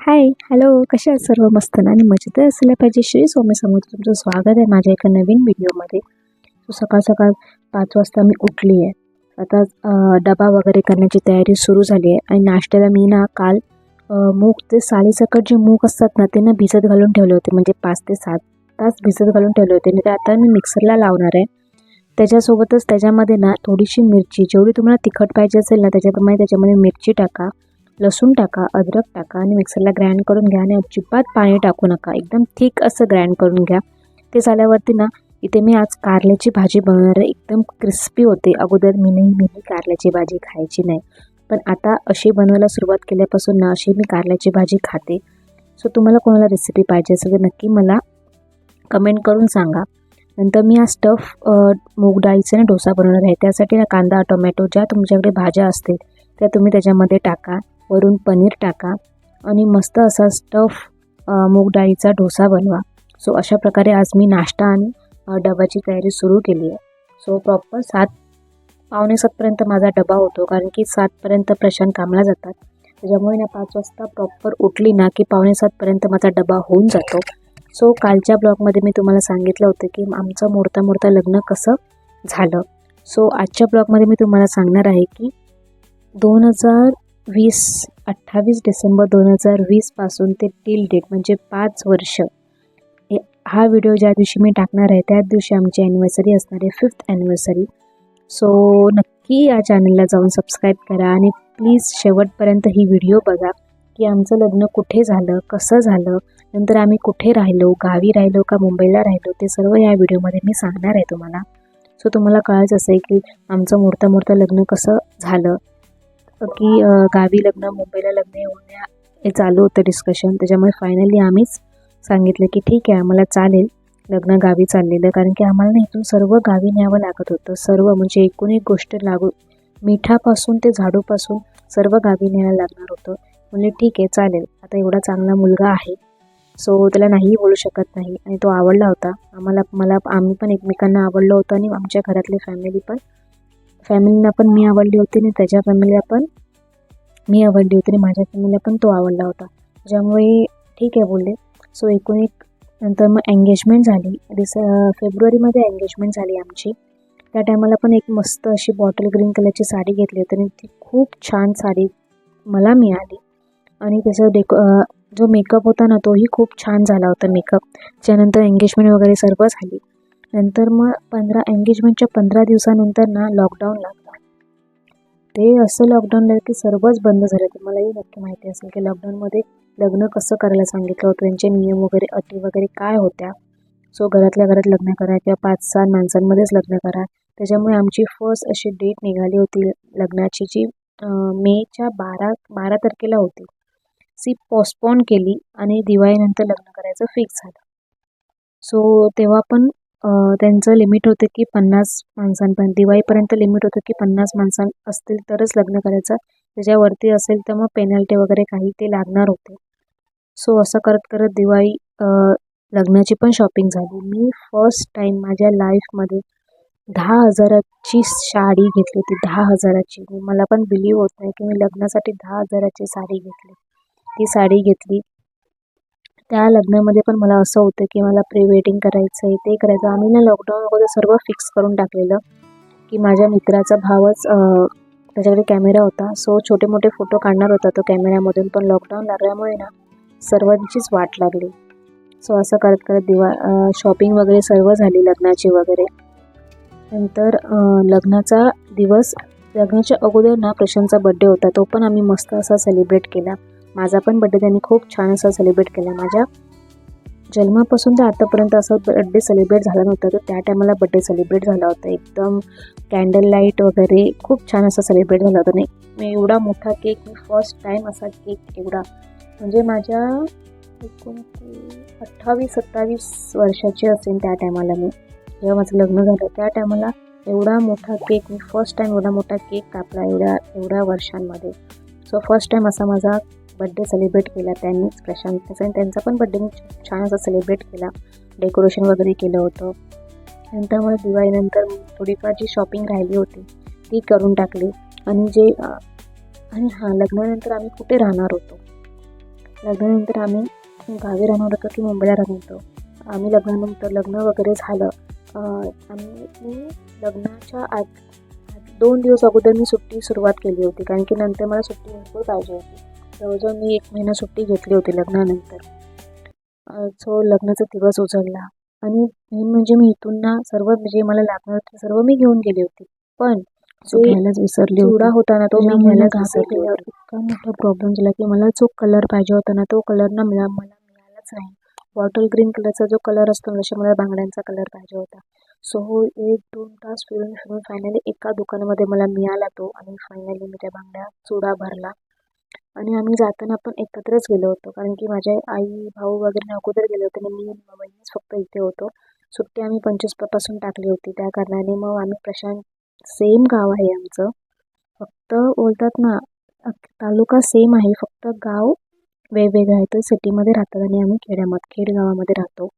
Hi hello कसे आहात सर्व? मस्त ना? आणि मजेत असल्या पाहिजे. श्री स्वामी समोर तुमचं स्वागत आहे माझ्या एका नवीन व्हिडिओमध्ये. सो सकाळ सकाळ पाच वाजता मी उठली आहे. आता डबा वगैरे करण्याची तयारी सुरू झाली आहे. आणि नाश्त्याला मी ना काल मूग ते सालीसकट जे मूग असतात ना ते ना भिजत घालून ठेवले होते. म्हणजे पाच ते सात तास भिजत घालून ठेवले होते. आणि ते आता मी मिक्सरला लावणार आहे. त्याच्यासोबतच त्याच्यामध्ये ना थोडीशी मिरची जेवढी तुम्हाला तिखट पाहिजे असेल ना त्याच्याप्रमाणे त्याच्यामध्ये मिरची टाका लसूण टाका अद्रक टाका आणि मिक्सरला ग्राइंड करून घ्या आणि अजिबात पाणी टाकू नका. एकदम थिक असं ग्राइंड करून घ्या. ते झाल्यावरती ना इथे मी आज कारल्याची भाजी बनवणार आहे. एकदम क्रिस्पी होते. अगोदर मी नाही मी कारल्याची भाजी खायची नाही. पण आता अशी बनवायला सुरुवात केल्यापासून ना अशी मी कारल्याची भाजी खाते. सो तुम्हाला कोणाला रेसिपी पाहिजे असेल तर नक्की मला कमेंट करून सांगा. नंतर मी हा स्टफ मूग डाळीचा ना डोसा बनवणार आहे. त्यासाठी ना कांदा टोमॅटो ज्या तुमच्याकडे भाज्या असतील त्या तुम्ही त्याच्यामध्ये टाका. वरून पनीर टाका. आणि मस्त असा स्टफ मूग डाळीचा डोसा बनवा. सो अशा प्रकारे आज मी नाश्ता आणि डब्याची तयारी सुरू केली आहे. सो प्रॉपर सात पावणे सातपर्यंत माझा डबा होतो. कारण की सातपर्यंत प्रशांत कामाला जातात. त्याच्यामुळे ना पाच वाजता प्रॉपर उठली ना की पावणे सातपर्यंत माझा डबा होऊन जातो. सो कालच्या ब्लॉगमध्ये मी तुम्हाला सांगितलं होतं की आमचं मोडता मोडता लग्न कसं झालं. सो आजच्या ब्लॉगमध्ये मी तुम्हाला सांगणार आहे की दोन हजार वीस अठ्ठावीस डिसेंबर दोन हजार वीसपासून ते टील डेट म्हणजे पाच वर्ष. हे- हा व्हिडिओ ज्या दिवशी मी टाकणार आहे त्याच दिवशी आमची ॲनिव्हर्सरी असणार आहे फिफ्थ ॲनिव्हर्सरी सो नक्की या चॅनलला जाऊन सबस्क्राईब करा आणि प्लीज शेवटपर्यंत ही व्हिडिओ बघा. की आमचं लग्न कुठे झालं कसं झालं नंतर आम्ही कुठे राहिलो गावी राहिलो का मुंबईला राहिलो ते सर्व या व्हिडिओमध्ये मी सांगणार आहे तुम्हाला. सो तुम्हाला कळायचं असेल की आमचं मोडतं मोडतं लग्न कसं झालं की गावी लग्न मुंबईला लग्न होण्या हे चालू होतं डिस्कशन त्याच्यामुळे फायनली आम्हीच सांगितलं की ठीक आहे आम्हाला चालेल लग्न गावी चाललेलं कारण की आम्हाला ना इथून सर्व गावी न्यावं लागत होतं. सर्व म्हणजे एकूण एक गोष्ट लागू मिठापासून ते झाडूपासून सर्व गावी न्यायला लागणार होतं. म्हणजे ठीक आहे चालेल. आता एवढा चांगला मुलगा आहे सो त्याला नाहीही बोलू शकत नाही. आणि तो आवडला होता. आम्हाला मला आम्ही पण एकमेकांना आवडलो होतो आणि आमच्या घरातली फॅमिली पण. फॅमिलीला पण मी आवडली होती आणि त्याच्या फॅमिलीला पण मी आवडली होती आणि माझ्या फॅमिलीला पण तो आवडला होता. ज्यामुळे ठीक आहे बोलले. सो एकूण एक नंतर मग एंगेजमेंट झाली. डिस फेब्रुवारीमध्ये एंगेजमेंट झाली आमची. त्या टायमाला पण एक मस्त अशी बॉटल ग्रीन कलरची साडी घेतली होती आणि ती खूप छान साडी मला मिळाली. आणि त्याचं डेको जो मेकअप होता ना तोही खूप छान झाला होता मेकअप त्यानंतर एंगेजमेंट वगैरे सर्व झाली. नंतर मग पंधरा एंगेजमेंटच्या पंधरा दिवसानंतर ना लॉकडाऊन लागला. ते असं लॉकडाऊन लागलं की सर्वच बंद झालं. तुम्हालाही नक्की माहिती असेल की लॉकडाऊनमध्ये लग्न कसं करायला सांगितलं होतं त्यांचे नियम वगैरे अटी वगैरे काय होत्या? सो घरातल्या घरात लग्न करा किंवा पाच सहा माणसांमध्येच लग्न करा. त्याच्यामुळे आमची फर्स्ट अशी डेट निघाली होती. लग्नाची जी मेच्या बारा बारा तारखेला होती. सी पोस्टपोन केली आणि दिवाळीनंतर लग्न करायचं फिक्स झालं. सो तेव्हा पण त्यांचं लिमिट होतं की पन्नास माणसांपर्यंत दिवाळीपर्यंत लिमिट होतं की पन्नास माणसां असतील तरच लग्न करायचं. त्याच्यावरती असेल तर मग पेनल्टी वगैरे काही ते लागणार होते. सो असं करत करत दिवाळी लग्नाची पण शॉपिंग झाली. मी फर्स्ट टाईम माझ्या लाईफमध्ये दहा हजाराची साडी घेतली होती दहा हजाराची. मला पण बिलीव होत नाही की मी लग्नासाठी दहा हजाराची साडी घेतली. ती साडी घेतली. त्या लग्नामध्ये पण मला असं होतं की मला प्री वेडिंग करायचं आहे ते करायचं. आम्ही ना लॉकडाऊन अगोदर सर्व फिक्स करून टाकलेलं की माझ्या मित्राचा भावच त्याच्याकडे कॅमेरा होता. सो छोटे मोठे फोटो काढणार होता तो कॅमेऱ्यामधून पण लॉकडाऊन लागल्यामुळे ना सर्वांचीच वाट लागली. सो असं करत करत दिवा शॉपिंग वगैरे सर्व झाली लग्नाची वगैरे. नंतर लग्नाचा दिवस लग्नाच्या अगोदर ना प्रशांतचा बड्डे होता तो पण आम्ही मस्त असा सेलिब्रेट केला. माझा पण बड्डे त्यांनी खूप छान असा सेलिब्रेट केला. माझ्या जन्मापासून तर आतापर्यंत असं बड्डे सेलिब्रेट झाला नव्हता. तर त्या टायमाला बड्डे सेलिब्रेट झाला होता. एकदम कॅन्डल लाइट वगैरे खूप छान असा सेलिब्रेट झाला होता. नाही मी एवढा मोठा केक मी फर्स्ट टाईम असा केक एवढा म्हणजे माझ्या एकोणतीस अठ्ठावीस सत्तावीस वर्षाची असेल त्या टायमाला मी. जेव्हा माझं लग्न झालं त्या टायमाला एवढा मोठा केक मी फर्स्ट टाईम एवढा मोठा केक कापला एवढ्या एवढ्या वर्षांमध्ये. सो फर्स्ट टाईम असा माझा बड्डे सेलिब्रेट केला त्यांनीच प्रशांत त्याचा आणि त्यांचा पण बड्डे मी छान असा सेलिब्रेट केला. डेकोरेशन वगैरे केलं होतं. नंतर मग दिवाळीनंतर थोडीफार जी शॉपिंग राहिली होती ती करून टाकली. आणि जे आणि हां लग्नानंतर आम्ही कुठे राहणार होतो? लग्नानंतर आम्ही गावी राहणार होतो की मुंबईला राहणार होतो? आम्ही लग्नानंतर लग्न वगैरे झालं. आम्ही मी लग्नाच्या आत आत- दोन दिवस अगोदर मी सुट्टी सुरुवात केली होती. कारण की नंतर मला सुट्टी भरपूर पाहिजे होती. जवळजवळ मी एक महिना सुट्टी घेतली होती लग्नानंतर. सो लग्नाचा दिवस उजळला आणि मेन म्हणजे मी इथून ना सर्व म्हणजे मला लागणार होतं सर्व मी घेऊन गेली होती. पण जो घ्यायलाच विसरले चुडा होता ना तो मी घ्यायलाच विसरले होते. इतका मोठा प्रॉब्लेम झाला की मला जो कलर पाहिजे होता ना तो कलर ना मिळा मला मिळालाच नाही. बॉटल ग्रीन कलरचा जो कलर असतो ना जशा मला बांगड्यांचा कलर पाहिजे होता. सो एक दोन तास फिरून फिरून फायनली एका दुकानामध्ये मला मिळाला तो आणि फायनली मी त्या बांगड्या चुडा भरला. आणि आम्ही जाताना पण एकत्रच गेलो होतो. कारण की माझ्या आई भाऊ वगैरे अगोदर गेले होते. आणि मी आणि बहिणीच फक्त इथे होतो. सुट्टी आम्ही पंचवीसपासून टाकली होती. त्या कारणाने मग आम्ही प्रशांत सेम गाव आहे आमचं. फक्त बोलतात ना तालुका सेम आहे. फक्त गाव वेगवेगळं आहे. तर सिटीमध्ये राहतात आणि आम्ही खेड्यामध्ये खेडगावामध्ये राहतो.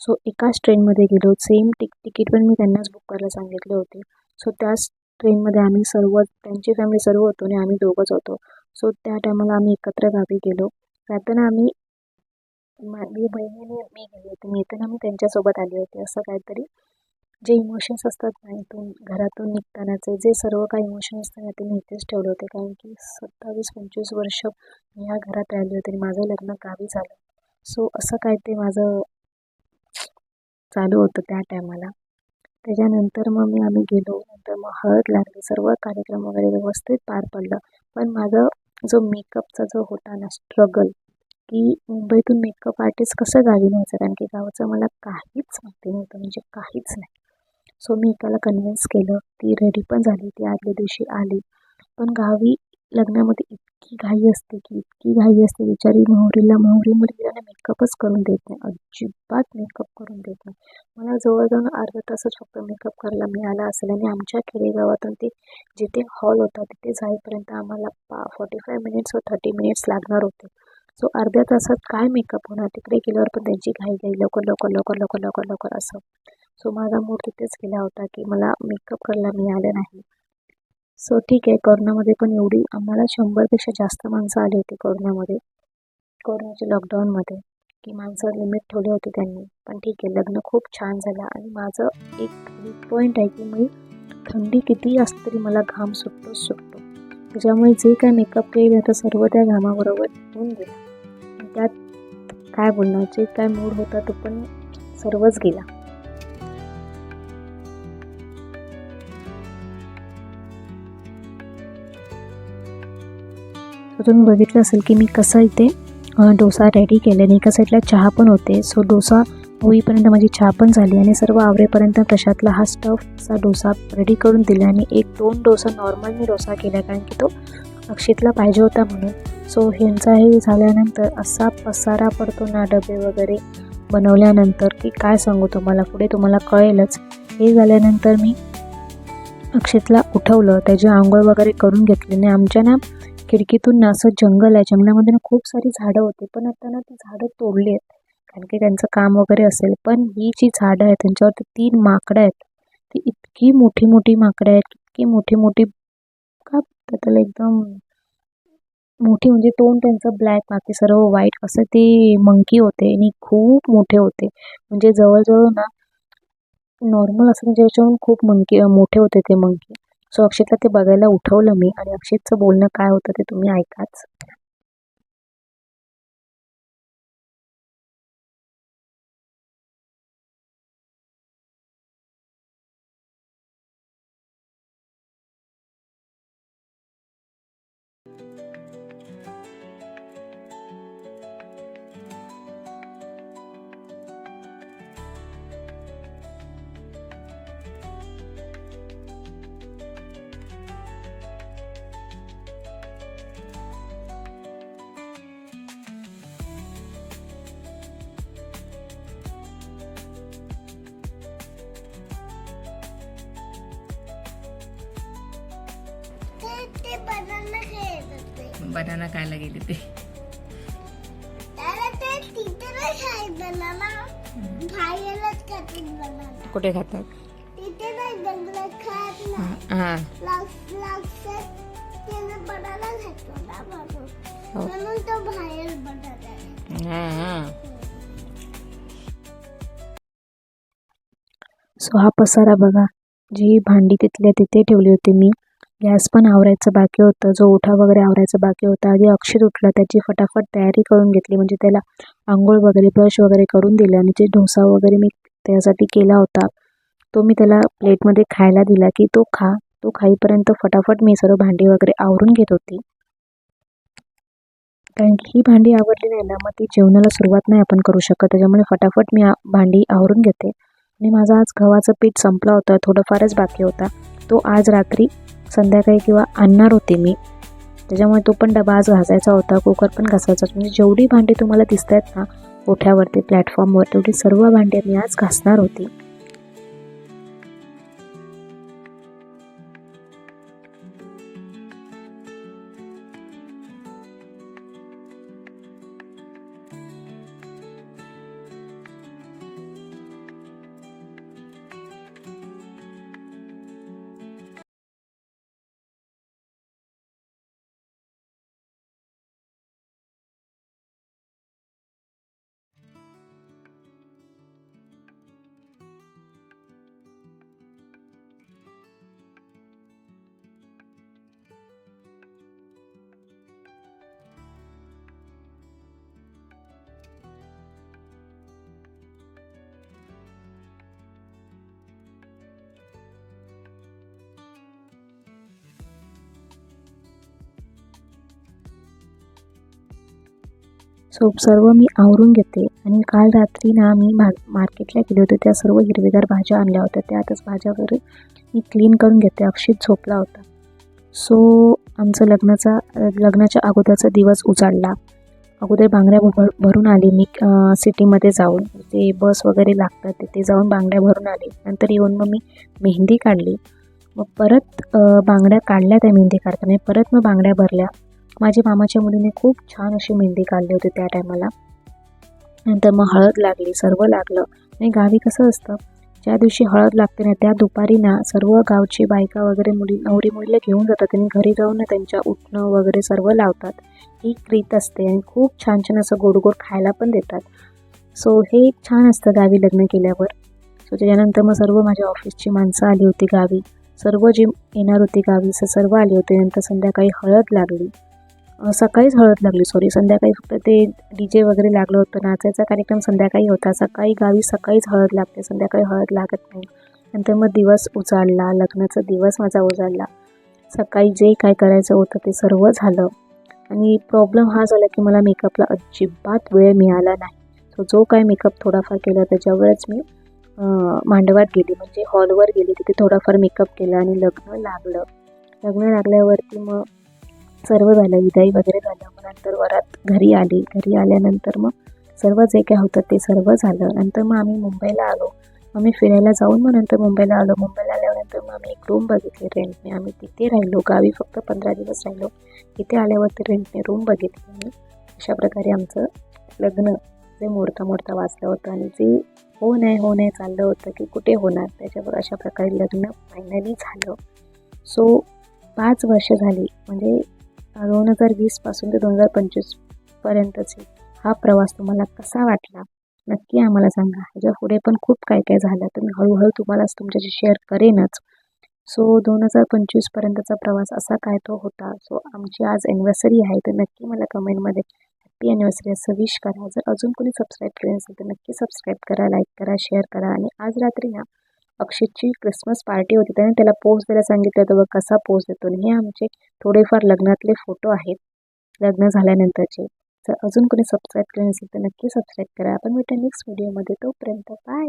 सो एकाच ट्रेनमध्ये गेलो. सेम टिक तिकीट पण मी त्यांनाच बुक करायला सांगितले होते. सो त्याच ट्रेनमध्ये आम्ही सर्व त्यांची फॅमिली सर्व होतो आणि आम्ही दोघंच होतो. सो त्या टायमाला आम्ही एकत्र गावी गेलो. जाताना आम्ही माझी बहिणीने मी गेली होती. मी येताना मी त्यांच्यासोबत आली होती. असं काहीतरी जे इमोशन्स असतात ना इथून घरातून निघतानाचे जे सर्व काही इमोशन असतात ना ते मी इथेच ठेवले होते. कारण की सत्तावीस पंचवीस वर्ष मी ह्या घरात राहिली होते आणि माझं लग्न गावी झालं. सो असं काय ते माझं चालू होतं त्या टायमाला त्याच्यानंतर मग मी आम्ही गेलो. नंतर मग हळद लागली. सर्व कार्यक्रम वगैरे व्यवस्थित पार पडलं. पण माझं जो मेकअपचा जो होता ना स्ट्रगल की मुंबईतून मेकअप आर्टिस्ट कसं गावी न्यायचं? कारण की गावचं मला काहीच माहिती नव्हतं म्हणजे काहीच नाही. सो मी एकाला कन्व्हिन्स केलं. ती रेडी पण झाली ती आदल्या दिवशी आली. पण गावी लग्नामध्ये इतकी घाई असते की इतकी घाई असते. बिचारी मोहरीला मोहरी मुलगीला मेकअपच करून देत नाही. अजिबात मेकअप करून देत नाही. मला जवळजवळ अर्धा तासच फक्त मेकअप करायला मिळाला असेल आणि आमच्या खेडेगावातून ते जिथे हॉल होता तिथे जाईपर्यंत आम्हाला पा फॉर्टी फाय मिनिट्स व थर्टी मिनिट्स लागणार होते. सो अर्ध्या तासात काय मेकअप होणार? तिकडे गेल्यावर पण त्यांची घाई घाई लवकर लवकर लवकर लवकर लवकर लवकर असं. सो माझा मूड तिथेच गेला होता की मला मेकअप करायला मिळालं नाही. सो ठीक आहे. कोरोनामध्ये पण एवढी आम्हाला शंभरपेक्षा जास्त माणसं आली होती कोरोनामध्ये. कोरोनाच्या लॉकडाऊनमध्ये की माणसं लिमिट ठेवली होती त्यांनी. पण ठीक आहे. लग्न खूप छान झालं. आणि माझं एक वीक पॉईंट आहे की मी थंडी कितीही असली तरी मला घाम सुटतोच सुटतो. त्याच्यामुळे जे काय मेकअप केलं तर सर्व त्या घामाबरोबर होऊन गेला. त्यात काय बोलणार? जे काय मूड होता तो पण सर्वच गेला. तुम्ही बघितलं असेल की मी कसं इथे डोसा रेडी केले आणि एका साईडला चहा पण होते. सो डोसा होईपर्यंत माझी चहा पण झाली आणि सर्व आवरेपर्यंत प्रशातला हा स्टफचा डोसा रेडी करून दिला आणि एक दोन डोसा नॉर्मल मी डोसा केला कारण की तो अक्षितला पाहिजे होता म्हणून. सो ह्यांचा हे झाल्यानंतर असा पसारा पडतो ना डबे वगैरे बनवल्यानंतर की काय सांगू तुम्हाला? पुढे तुम्हाला कळेलच. हे झाल्यानंतर मी अक्षितला उठवलं. त्याची आंघोळ वगैरे करून घेतली आणि आमच्या ना खिडकीतून ना असं जंगल आहे. जंगलामध्ये ना खूप सारी झाडं होती. पण आता ना ती झाडं तोडली आहेत. कारण की त्यांचं काम वगैरे असेल. पण ही जी झाडं आहेत त्यांच्यावरती तीन माकडं आहेत. ती इतकी मोठी मोठी माकडं आहेत. इतकी मोठी मोठी का बोलतात त्याला एकदम मोठी म्हणजे तोंड त्यांचं ब्लॅक बाकी सर्व व्हाईट असं ते मंकी होते आणि खूप मोठे होते. म्हणजे जवळजवळ ना नॉर्मल असं म्हणजे याच्याहून खूप मंकी मोठे होते ते मंकी सो अक्षितला ते बघायला उठवलं मी. आणि अक्षितचं बोलणं काय होतं ते तुम्ही ऐकाच. म्हणून तो बाहेर बघत आहे। हा हा। सो हा पसारा बघा जी भांडी तिथल्या तिथे ठेवली होती मी. गॅस पण आवरायचं बाकी होतं. जो उठा वगैरे आवरायचं बाकी होता. आधी अक्षर उठला त्याची फटाफट तयारी करून घेतली. म्हणजे त्याला आंघोळ वगैरे ब्रश वगैरे करून दिले आणि जे डोसा वगैरे मी त्यासाठी केला होता तो मी त्याला प्लेटमध्ये खायला दिला की तो खा. तो खाईपर्यंत फटाफट मी सर्व भांडी वगैरे आवरून घेत होती. कारण की ही भांडी आवडली नाही ना मग ती जेवणाला सुरुवात नाही आपण करू शकत. त्याच्यामुळे फटाफट मी भांडी आवरून घेते. आणि माझा आज गव्हाचं पीठ संपला होता. थोडंफारच बाकी होता. तो आज रात्री संध्याकाळी किंवा आणणार होते मी त्याच्यामुळे तो पण डबा आज घासायचा होता कुकर पण घासायचा होता. म्हणजे जेवढी भांडी तुम्हाला दिसत आहेत ना ओठ्यावरती प्लॅटफॉर्मवर तेवढी सर्व भांडी मी आज घासणार होती सोप सर्व मी आवरून घेते. आणि काल रात्री ना मी मा मार्केटला गेले होते. त्या सर्व हिरवेगार भाज्या आणल्या होत्या. त्यातच भाज्या वगैरे मी क्लीन करून घेते. अक्षित झोपला होता. सो आमचं लग्नाचा लग्नाच्या अगोदरचा दिवस उजाडला. अगोदर बांगड्या भर भरून आली. मी सिटीमध्ये जाऊन ते बस वगैरे लागतात तिथे जाऊन बांगड्या भरून आले. नंतर येऊन मग मी मेहंदी काढली. मग परत बांगड्या काढल्या त्या मेहंदी काढताना. परत मग बांगड्या भरल्या. माझ्या मामाच्या मुलीने खूप छान अशी मेहंदी काढली होती त्या टायमाला. नंतर मग हळद लागली सर्व लागलं. आणि गावी कसं असतं ज्या दिवशी हळद लागते ना त्या दुपारी ना सर्व गावची बायका वगैरे मुली नवरी मुलीला घेऊन जातात आणि घरी जाऊन ना त्यांच्या उठणं वगैरे सर्व लावतात. ही एक रीत असते आणि खूप छान छान असं गोड गोड खायला पण देतात. सो हे एक छान असतं गावी लग्न केल्यावर. सो त्याच्यानंतर मग सर्व माझ्या ऑफिसची माणसं आली होती गावी. सर्व जी येणार होती गावी स- सर्व आली होती. नंतर संध्याकाळी हळद लागली. सकाळीच हळद लागली. सॉरी संध्याकाळी फक्त ते डी जे वगैरे लागलं होतं. नाचायचा कार्यक्रम संध्याकाळी होता. सकाळी गावी सकाळीच हळद लागते. संध्याकाळी हळद लागत नाही. नंतर मग दिवस उजाडला. लग्नाचा दिवस माझा उजाडला. सकाळी जे काय करायचं होतं ते सर्व झालं. आणि प्रॉब्लेम हा झाला की मला मेकअपला अजिबात वेळ मिळाला नाही. सो जो काय मेकअप थोडाफार केला त्याच्यावरच मी मांडवात गेली. म्हणजे हॉलवर गेली तिथे थोडाफार मेकअप केला आणि लग्न लागलं. लग्न लागल्यावरती मग सर्व झालं विदाई वगैरे झालं मग नंतर वरात घरी आली. घरी आल्यानंतर मग सर्व जे काय होतं ते सर्व झालं. नंतर मग आम्ही मुंबईला आलो. आम्ही फिरायला जाऊन मग नंतर मुंबईला आलो. मुंबईला आल्यानंतर मग आम्ही एक रूम बघितली रेंटने आम्ही तिथे राहिलो. गावी फक्त पंधरा दिवस राहिलो. तिथे आल्यावरती रेंटने रूम बघितली आणि अशा प्रकारे आमचं लग्न जे मोडता मोडता वाचलं होतं आणि जे हो नाही हो नाही चाललं होतं की कुठे होणार त्याच्यावर अशा प्रकारे लग्न फायनली झालं. सो पाच वर्ष झाली. म्हणजे दोन हजार वीसपासून ते दोन हजार पंचवीसपर्यंतचे हा प्रवास तुम्हाला कसा वाटला? नक्की आम्हाला सांगा. ह्याच्या पुढे पण खूप काय काय झालं. तर मी हळूहळू तुम्हाला तुमच्याशी शेअर करेनच. सो दोन हजार पंचवीसपर्यंतचा प्रवास असा काय तो होता? सो आमची आज ॲनिव्हर्सरी आहे. तर नक्की मला कमेंटमध्ये हॅप्पी ॲनिव्हर्सरी असं विश करा. जर अजून कोणी सबस्क्राईब केलं नसेल तर नक्की सबस्क्राईब करा लाईक करा शेअर करा. आणि आज रात्री ना अक्षितची क्रिसमस पार्टी होती. त्याने त्याला पोज द्यायला सांगितलं होतं बघ कसा पोज देतो हे आमचे थोडेफार लग्नातले फोटो आहेत. लग्न झाल्यानंतरचे. जर अजून कोणी सबस्क्राईब केलं नसेल तर नक्की सबस्क्राईब करा. आपण भेटू नेक्स्ट व्हिडिओमध्ये तोपर्यंत बाय